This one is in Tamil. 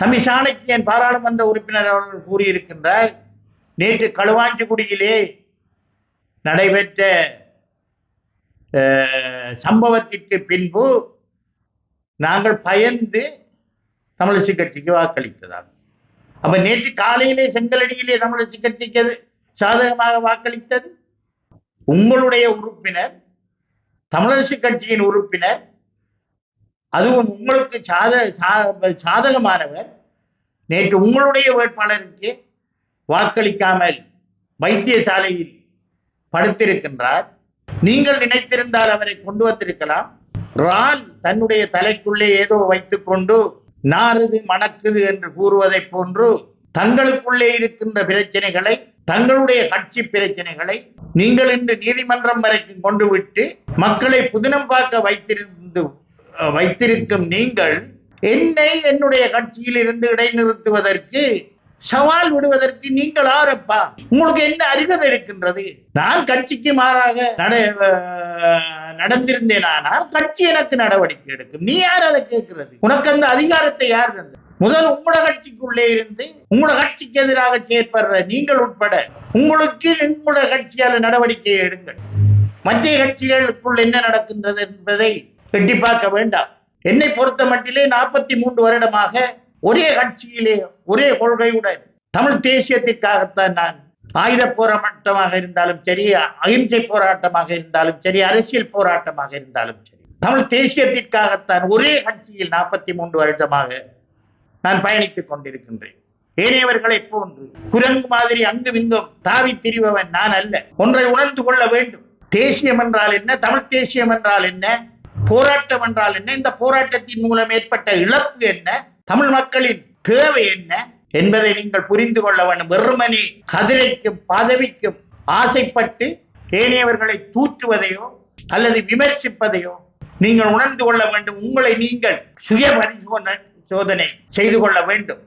தம்பி சாணக்கியன் பாராளுமன்ற உறுப்பினர் அவர்கள் கூறியிருக்கின்றார் நேற்று களுவாஞ்சிக்குடியிலே நடைபெற்ற சம்பவத்திற்கு பின்பு நாங்கள் பயந்து தமிழிசை கட்சிக்கு வாக்களித்ததால். அப்ப நேற்று காலையிலே செங்கலடியிலே தமிழிசை கட்சிக்கு அது சாதகமாக வாக்களித்தது. உங்களுடைய உறுப்பினர் தமிழரசு கட்சியின் உறுப்பினர் அதுவும் உங்களுக்கு சாத சா- சாதகமானவர். நேற்று உங்களுடைய வேட்பாளருக்கு வாக்களிக்காமல் வைத்தியசாலையில் படுத்திருக்கின்றார். நீங்கள் நினைத்திருந்தால் அவரை கொண்டு வந்திருக்கலாம். ரால் தன்னுடைய தலைக்குள்ளே ஏதோ வைத்துக்கொண்டு நாறுது மணக்குது என்று கூறுவதைப் போன்று தங்களுக்குள்ளே இருக்கின்ற பிரச்சனைகளை தங்களுடைய கட்சி பிரச்சனைகளை நீங்கள் இன்று நீதிமன்றம் வரைக்கும் கொண்டு விட்டு மக்களை புதினம் பார்க்க வைத்திருந்து வைத்திருக்கும் நீங்கள் என்னை என்னுடைய கட்சியில் இருந்து இடைநிறுத்துவதற்கு சவால் விடுவதற்கு நீங்கள் ஆரப்பா உங்களுக்கு என்ன அருகதை இருக்கின்றது? நான் கட்சிக்கு மாறாக நடந்திருந்தேனானால் கட்சி எனக்கு நடவடிக்கை எடுக்கும். நீ யார் அதை கேட்கிறது? உனக்கு அந்த அதிகாரத்தை யார் தந்தது? முதல் உங்களோட கட்சிக்குள்ளே இருந்து உங்களோட கட்சிக்கு எதிராக செயற்படுற நீங்கள் உட்பட உங்களுக்கு உங்களோட கட்சியால் நடவடிக்கை எடுங்கள். மற்ற கட்சிகளுக்குள் என்ன நடக்கின்றது என்பதை எட்டி பார்க்க வேண்டாம். என்னை பொறுத்த மட்டிலே நாற்பத்தி மூன்று வருடமாக ஒரே கட்சியிலே ஒரே கொள்கையுடன் தமிழ் தேசியத்திற்காகத்தான் நான் ஆயுத போராட்டமாக இருந்தாலும் சரி அகிம்சை போராட்டமாக இருந்தாலும் சரி அரசியல் போராட்டமாக இருந்தாலும் சரி தமிழ் தேசியத்திற்காகத்தான் ஒரே கட்சியில் நாற்பத்தி மூன்று வருடமாக நான் பயணித்துக் கொண்டிருக்கின்றேன். ஏனையவர்களைப் போன்று குரங்கு மாதிரி அங்கு விங்கும் தாவி திரிபவன் நான் அல்ல. ஒன்றை உணர்ந்து கொள்ள வேண்டும். தேசியம் என்றால் என்ன? தமிழ் தேசியம் என்றால் என்ன? போராட்டம் என்றால் என்ன? இந்த போராட்டத்தின் மூலம் ஏற்பட்ட இழப்பு என்ன? தமிழ் மக்களின் தேவை என்ன? என்பதை நீங்கள் புரிந்து கொள்ள வேண்டும். வெறுமனே கதிரைக்கும் பதவிக்கும் ஆசைப்பட்டு ஏனையவர்களை தூற்றுவதையோ அல்லது விமர்சிப்பதையோ நீங்கள் உணர்ந்து கொள்ள வேண்டும். உங்களை நீங்கள் சுய பரிசோதனை சோதனை செய்து கொள்ள வேண்டும்.